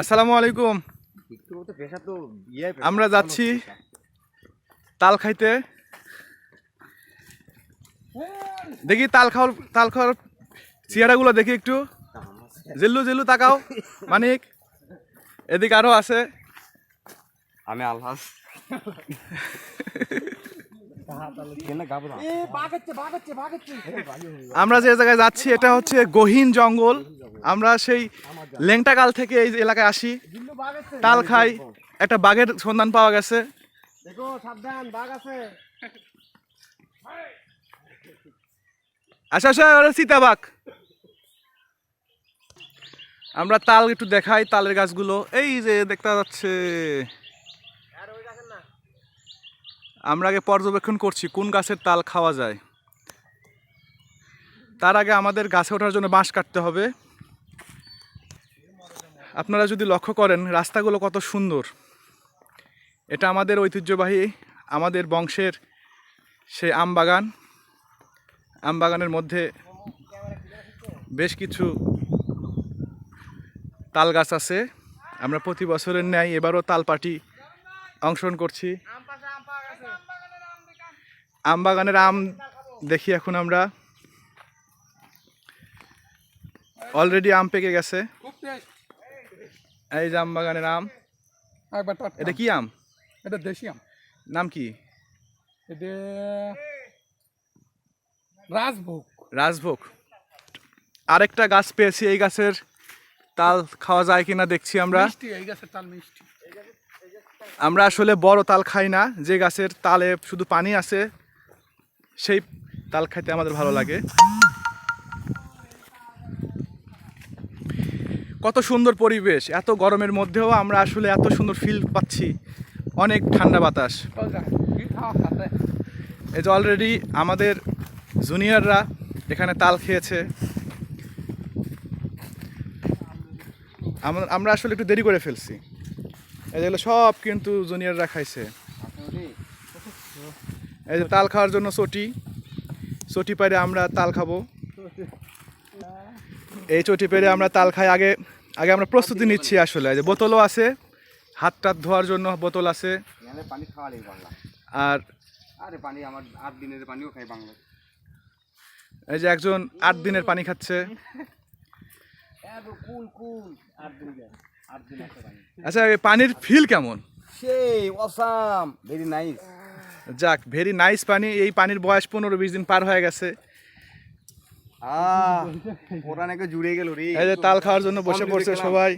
আসসালামু আলাইকুম। আমরা যাচ্ছি তাল খাইতে। দেখি তাল খাওয়ার তাল খাওয়ার চেহারাগুলো দেখি একটু। জিল্লু জিল্লু তাকাও, মানিক। এদিকে আরও আছে। আমি আলহাস আমরা যে জায়গায় যাচ্ছি এটা হচ্ছে গহীন জঙ্গল। আমরা সেই লেংটাকাল থেকে এই এলাকায় আসি। তাল খাই। একটা বাঘের সন্ধান পাওয়া গেছে। দেখো সাবধান বাঘ আছে। আচ্ছা আচ্ছা ওরা সীতাবাগ আমরা তাল একটু দেখাই তালের গাছগুলো। এই যে দেখতে যাচ্ছে আমরা আগে পর্যবেক্ষণ করছি কোন গাছের তাল খাওয়া যায়। তার আগে আমাদের গাছে ওঠার জন্য বাঁশ কাটতে হবে। আপনারা যদি লক্ষ্য করেন, রাস্তাগুলো কত সুন্দর। এটা আমাদের ঐতিহ্যবাহী, আমাদের বংশের সে আম বাগান। আম বাগানের মধ্যে বেশ কিছু তাল গাছ আছে। আমরা প্রতি বছরের ন্যায় এবারও তাল পাটি অংশগ্রহণ করছি। আম বাগানের আম দেখি এখন আমরা। অলরেডি আম পেকে গেছে। এই যে আম। বাগানের আম এটা কি আম? এটা দেশি আম। নাম কি? রাজভোগ। রাজভোগ। আরেকটা গাছ পেয়েছি এই গাছের তাল খাওয়া যায় কিনা দেখছি আমরা। এই গাছের তাল মিষ্টি। আমরা আসলে বড় তাল খাই না, যে গাছের তালে শুধু পানি আছে, সেই তাল খাইতে আমাদের ভালো লাগে। কত সুন্দর পরিবেশ, এত গরমের মধ্যেও আমরা আসলে এত সুন্দর ফিল পাচ্ছি। অনেক ঠান্ডা বাতাস। এই যে অলরেডি আমাদের জুনিয়ররা এখানে তাল খেয়েছে। আমরা আসলে একটু দেরি করে ফেলছি। এই যেগুলো সব কিন্তু জুনিয়ররা খাইছে। এই যে তাল খাওয়ার জন্য চটি। চটি পেরে আমরা তাল খাব। এই চটি পেরে আমরা তাল খাই। আগে আগে আমরা প্রস্তুতি নিচ্ছি আসলে। এই যে বোতলও আছে। হাত টাত ধোয়ার জন্য বোতল আছে। আরে পানি আমার আট দিনের পানিও খাই বাংলা এই যে একজন আট দিনের পানি খাচ্ছে কুল কুল আট দিন আট দিন একটা পানি আচ্ছা পানির ফিল কেমন? সেই অসাম ভেরি নাইস যাক ভেরি নাইস পানি। এই পানির বয়স পনেরো বিশ দিন পার হয়ে গেছে। ওরা নাকি জুড়ে গেল রে। এই যে তাল খাওয়ার জন্য বসে পড়ছে সবাই।